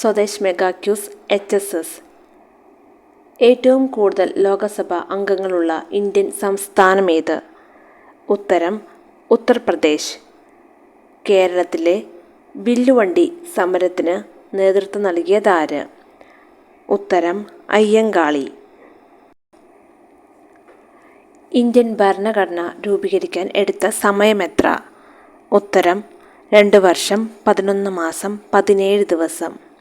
Swadesh mega quiz H S S. ഏറ്റവും കൂടുതൽ ലോകസഭാ അംഗങ്ങളുള്ള ഇന്ത്യൻ സംസ്ഥാനമേത്? ഉത്തരം ഉത്തർപ്രദേശ്. കേരളത്തിലെ ബില്ലുവണ്ടി സമരത്തിന് നേതൃത്വം നൽകിയതാര്? ഉത്തരം അയ്യങ്കാളി. ഇന്ത്യൻ ഭരണഘടന രൂപീകരിക്കാൻ എടുത്ത സമയം എത്ര? ഉത്തരം രണ്ട് വർഷം പതിനൊന്ന് മാസം പതിനേഴ് ദിവസം.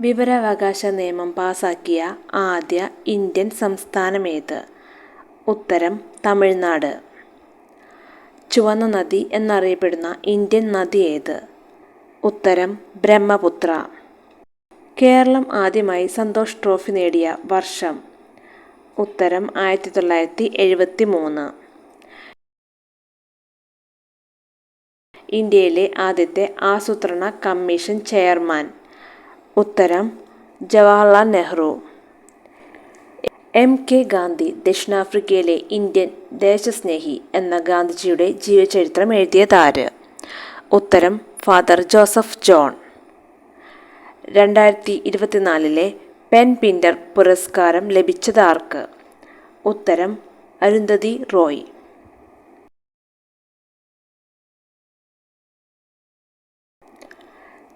വിവരാവകാശ നിയമം പാസാക്കിയ ആദ്യ ഇന്ത്യൻ സംസ്ഥാനമേത്? ഉത്തരം തമിഴ്നാട്. ചുവന്ന നദി എന്നറിയപ്പെടുന്ന ഇന്ത്യൻ നദി ഏത്? ഉത്തരം ബ്രഹ്മപുത്ര. കേരളം ആദ്യമായി സന്തോഷ് ട്രോഫി നേടിയ വർഷം. ഉത്തരം ആയിരത്തി തൊള്ളായിരത്തി എഴുപത്തി മൂന്ന് ഇന്ത്യയിലെ ആദ്യത്തെ ആസൂത്രണ കമ്മീഷൻ ചെയർമാൻ. ഉത്തരം ജവഹർലാൽ നെഹ്റു. എം കെ ഗാന്ധി ദക്ഷിണാഫ്രിക്കയിലെ ഇന്ത്യൻ ദേശസ്നേഹി എന്ന ഗാന്ധിജിയുടെ ജീവചരിത്രം എഴുതിയതാര് ഉത്തരം ഫാദർ ജോസഫ് ജോൺ. രണ്ടായിരത്തി ഇരുപത്തിനാലിലെ പെൻ പിൻഡർ പുരസ്കാരം ലഭിച്ചതാർക്ക് ഉത്തരം അരുന്ധതി റോയ്.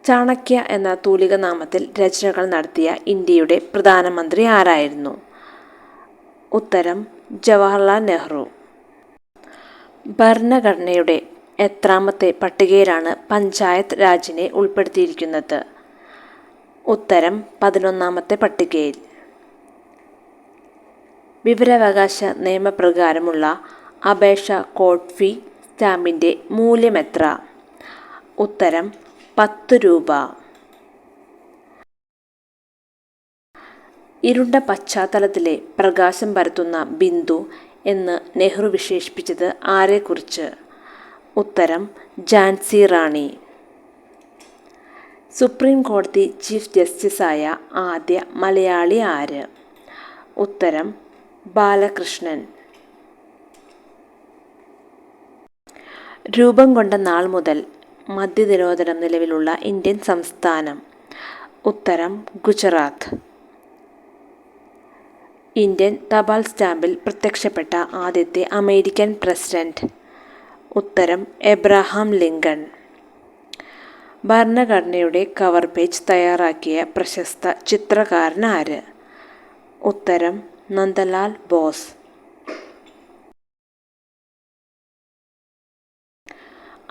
ചാണക്യ എന്ന തൂലിക നാമത്തിൽ രചനകൾ നടത്തിയ ഇന്ത്യയുടെ പ്രധാനമന്ത്രി ആരായിരുന്നു? ഉത്തരം ജവഹർലാൽ നെഹ്റു. ഭരണഘടനയുടെ എത്രാമത്തെ പട്ടികയിലാണ് പഞ്ചായത്ത് രാജിനെ ഉൾപ്പെടുത്തിയിരിക്കുന്നത്. ഉത്തരം പതിനൊന്നാമത്തെ പട്ടികയിൽ. വിവരാവകാശ നിയമപ്രകാരമുള്ള അപേക്ഷ കോഡ് ഫീ സ്റ്റാമ്പിന്റെ മൂല്യമെത്ര ഉത്തരം പത്ത് രൂപ. ഇരുണ്ട പശ്ചാത്തലത്തിലെ പ്രകാശം പരത്തുന്ന ബിന്ദു എന്ന് നെഹ്റു വിശേഷിപ്പിച്ചത് ആരെക്കുറിച്ച്? ഉത്തരം ജാൻസി റാണി. സുപ്രീം കോടതി ചീഫ് ജസ്റ്റിസായ ആദ്യ മലയാളി ആര്? ഉത്തരം ബാലകൃഷ്ണൻ. രൂപം കൊണ്ട നാൾ മുതൽ മദ്യനിരോധനം നിലവിലുള്ള ഇന്ത്യൻ സംസ്ഥാനം. ഉത്തരം ഗുജറാത്ത്. ഇന്ത്യൻ തപാൽ സ്റ്റാമ്പിൽ പ്രത്യക്ഷപ്പെട്ട ആദ്യത്തെ അമേരിക്കൻ പ്രസിഡന്റ്. ഉത്തരം എബ്രഹാം ലിങ്കൺ. ഭരണഘടനയുടെ കവർ പേജ് തയ്യാറാക്കിയ പ്രശസ്ത ചിത്രകാരൻ ആര്? ഉത്തരം നന്ദലാൽ ബോസ്.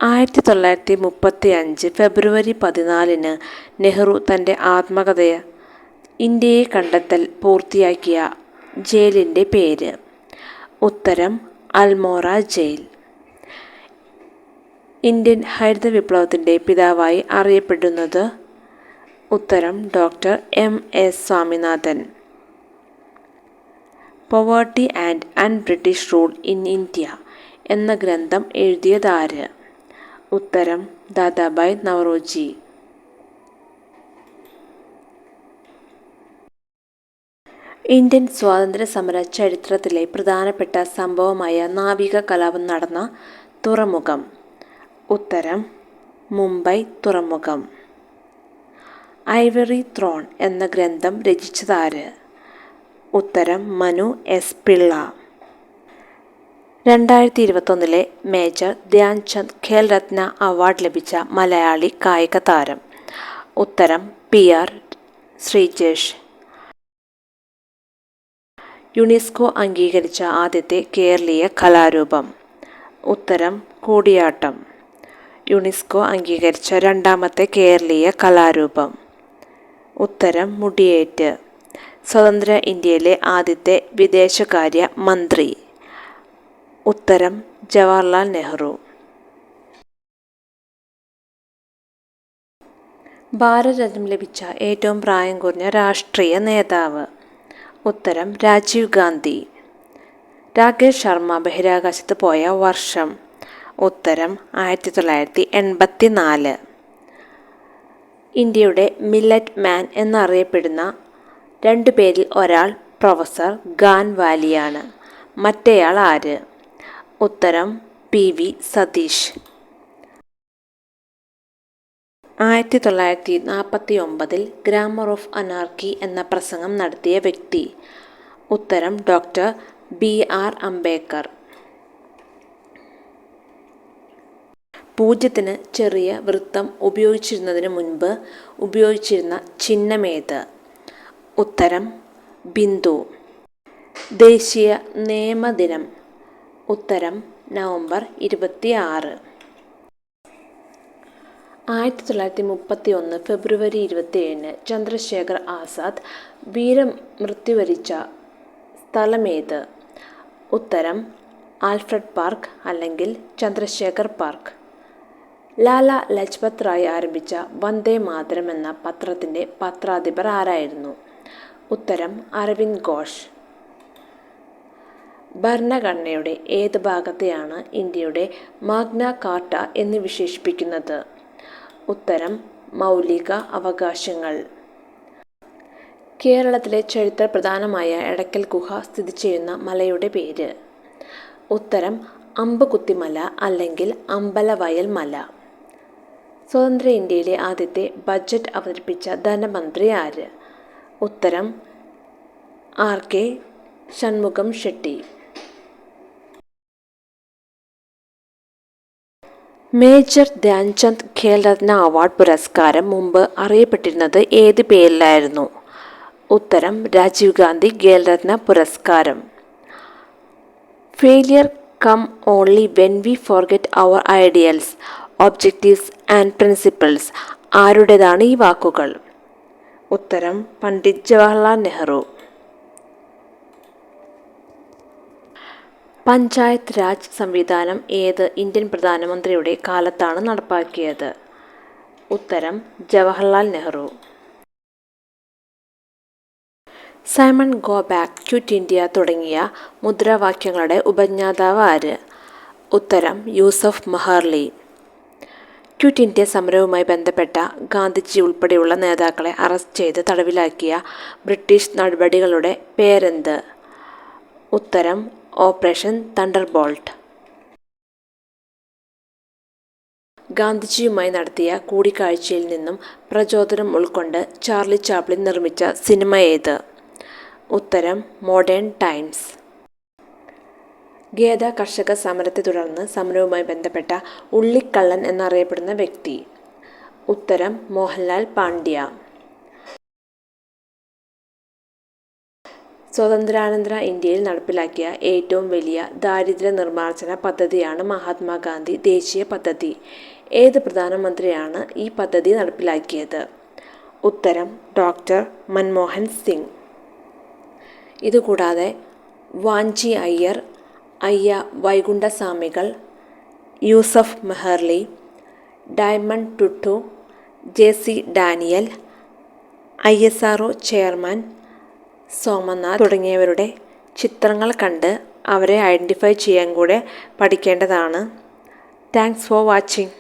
ആയിരത്തി തൊള്ളായിരത്തി മുപ്പത്തി അഞ്ച് ഫെബ്രുവരി പതിനാലിന് നെഹ്റു തന്റെ ആത്മകഥയ ഇന്ത്യയെ കണ്ടെത്തൽ പൂർത്തിയാക്കിയ ജയിലിന്റെ പേര്. ഉത്തരം അൽമോറ ജയിൽ. ഇന്ത്യൻ ഹരിത വിപ്ലവത്തിന്റെ പിതാവായി അറിയപ്പെടുന്നത് ഉത്തരം doctor M S Swaminathan. Poverty and un British rule in India എന്ന ഗ്രന്ഥം എഴുതിയതാര്? ഉത്തരം ദാദാബായ് നവറോജി. ഇന്ത്യൻ സ്വാതന്ത്ര്യ സമര ചരിത്രത്തിലെ പ്രധാനപ്പെട്ട സംഭവമായ നാവിക കലാപം നടന്ന തുറമുഖം. ഉത്തരം മുംബൈ തുറമുഖം. ഐവറി ത്രോൺ എന്ന ഗ്രന്ഥം രചിച്ചതാര്? ഉത്തരം മനു എസ് പിള്ള. രണ്ടായിരത്തി ഇരുപത്തൊന്നിലെ മേജർ ധ്യാൻചന്ദ് ഖേൽരത്ന അവാർഡ് ലഭിച്ച മലയാളി കായിക താരം. ഉത്തരം പി ആർ ശ്രീജേഷ്. യുനെസ്കോ അംഗീകരിച്ച ആദ്യത്തെ കേരളീയ കലാരൂപം. ഉത്തരം കൂടിയാട്ടം. യുനെസ്കോ അംഗീകരിച്ച രണ്ടാമത്തെ കേരളീയ കലാരൂപം. ഉത്തരം മുടിയേറ്റ്. സ്വതന്ത്ര ഇന്ത്യയിലെ ആദ്യത്തെ വിദേശകാര്യ മന്ത്രി. ഉത്തരം ജവഹർലാൽ നെഹ്റു. ഭാരതരത്നം ലഭിച്ച ഏറ്റവും പ്രായം കുറഞ്ഞ രാഷ്ട്രീയ നേതാവ്. ഉത്തരം രാജീവ് ഗാന്ധി. രാകേഷ് ശർമ്മ ബഹിരാകാശത്ത് പോയ വർഷം. ഉത്തരം ആയിരത്തി തൊള്ളായിരത്തി എൺപത്തി നാല് ഇന്ത്യയുടെ മില്ലറ്റ് മാൻ എന്നറിയപ്പെടുന്ന രണ്ടു പേരിൽ ഒരാൾ പ്രൊഫസർ ഗാൻ വാലിയാണ് മറ്റേയാൾ ആര്? ഉത്തരം പി വി സതീഷ്. ആയിരത്തി തൊള്ളായിരത്തി നാൽപ്പത്തി ഒമ്പതിൽ ഗ്രാമർ ഓഫ് അനാർക്കി എന്ന പ്രസംഗം നടത്തിയ വ്യക്തി. ഉത്തരം ഡോക്ടർ ബി. ആർ. അംബേദ്കർ. പൂജ്യത്തിന് ചെറിയ വൃത്തം ഉപയോഗിച്ചിരുന്നതിന് മുൻപ് ഉപയോഗിച്ചിരുന്ന ചിഹ്നമേത് ഉത്തരം ബിന്ദു. ദേശീയ നിയമദിനം ഉത്തരം നവംബർ ഇരുപത്തി ആറ് ആയിരത്തി തൊള്ളായിരത്തി മുപ്പത്തി ഒന്ന് ഫെബ്രുവരി ഇരുപത്തിയേഴിന് ചന്ദ്രശേഖർ ആസാദ് വീരമൃത്യു വരിച്ച സ്ഥലമേത്? ഉത്തരം ആൽഫ്രഡ് പാർക്ക് അല്ലെങ്കിൽ ചന്ദ്രശേഖർ പാർക്ക്. ലാല ലജ്പത് റായ് ആരംഭിച്ച വന്ദേ മാതരം എന്ന പത്രത്തിന്റെ പത്രാധിപർ ആരായിരുന്നു? ഉത്തരം അരവിന്ദ് ഘോഷ്. ഭരണഘടനയുടെ ഏത് ഭാഗത്തെയാണ് ഇന്ത്യയുടെ മാഗ്ന കാർട്ട എന്ന് വിശേഷിപ്പിക്കുന്നത്? ഉത്തരം മൗലിക അവകാശങ്ങൾ. കേരളത്തിലെ ചരിത്ര പ്രധാനമായ എടക്കൽ ഗുഹ സ്ഥിതി ചെയ്യുന്ന മലയുടെ പേര്. ഉത്തരം അമ്പുകുത്തിമല അല്ലെങ്കിൽ അമ്പലവയൽ മല. സ്വതന്ത്ര ഇന്ത്യയിലെ ആദ്യത്തെ ബജറ്റ് അവതരിപ്പിച്ച ധനമന്ത്രി ആര്? ഉത്തരം R K Shanmukham Chetty. Major Dhyan Chand Khel Ratna award പുരസ്കാരം മുമ്പ് അറിയപ്പെട്ടിരുന്നത് ഏത് പേരിലായിരുന്നു? ഉത്തരം രാജീവ് ഗാന്ധി ഖേൽരത്ന പുരസ്കാരം. Failure come only when we forget our ideals objectives and principles ആരുടേതാണ് ഈ വാക്കുകൾ? ഉത്തരം പണ്ഡിറ്റ് ജവഹർലാൽ നെഹ്റു. പഞ്ചായത്ത് രാജ് സംവിധാനം ഏത് ഇന്ത്യൻ പ്രധാനമന്ത്രിയുടെ കാലത്താണ് നടപ്പാക്കിയത്? ഉത്തരം Jawaharlal Nehru. Simon go back quit India തുടങ്ങിയ മുദ്രാവാക്യങ്ങളുടെ ഉപജ്ഞാതാവ് ആര്? ഉത്തരം യൂസഫ് മഹർലി. ക്വിറ്റ് ഇന്ത്യ സമരവുമായി ബന്ധപ്പെട്ട ഗാന്ധിജി ഉൾപ്പെടെയുള്ള നേതാക്കളെ അറസ്റ്റ് ചെയ്ത് തടവിലാക്കിയ ബ്രിട്ടീഷ് നടപടികളുടെ പേരെന്ത്? ഉത്തരം ഓപ്പറേഷൻ തണ്ടർ ബോൾട്ട് ഗാന്ധിജിയുമായി നടത്തിയ കൂടിക്കാഴ്ചയിൽ നിന്നും പ്രചോദനം ഉൾക്കൊണ്ട് ചാർലി ചാപ്ലിൻ നിർമ്മിച്ച സിനിമ ഏത്? ഉത്തരം മോഡേൺ ടൈംസ്. ഗേദ കർഷക സമരത്തെ തുടർന്ന് സമരവുമായി ബന്ധപ്പെട്ട ഉള്ളിക്കള്ളൻ എന്നറിയപ്പെടുന്ന വ്യക്തി. ഉത്തരം മോഹൻലാൽ പാണ്ഡ്യ. സ്വാതന്ത്ര്യാനന്തര ഇന്ത്യയിൽ നടപ്പിലാക്കിയ ഏറ്റവും വലിയ ദാരിദ്ര്യ നിർമ്മാർജന പദ്ധതിയാണ് മഹാത്മാഗാന്ധി ദേശീയ പദ്ധതി. ഏത് പ്രധാനമന്ത്രിയാണ് ഈ പദ്ധതി നടപ്പിലാക്കിയത്? ഉത്തരം ഡോക്ടർ മൻമോഹൻ സിംഗ്. ഇതുകൂടാതെ Vanchi Iyer Ayya Vaikunda Swamikal Yusuf Meherally Desmond Tutu J C Daniel I S R O chairman Somanath തുടങ്ങിയവരുടെ ചിത്രങ്ങൾ കണ്ട് അവരെ ഐഡന്റിഫൈ ചെയ്യാൻ കൂടെ പഠിക്കേണ്ടതാണ്. Thanks for watching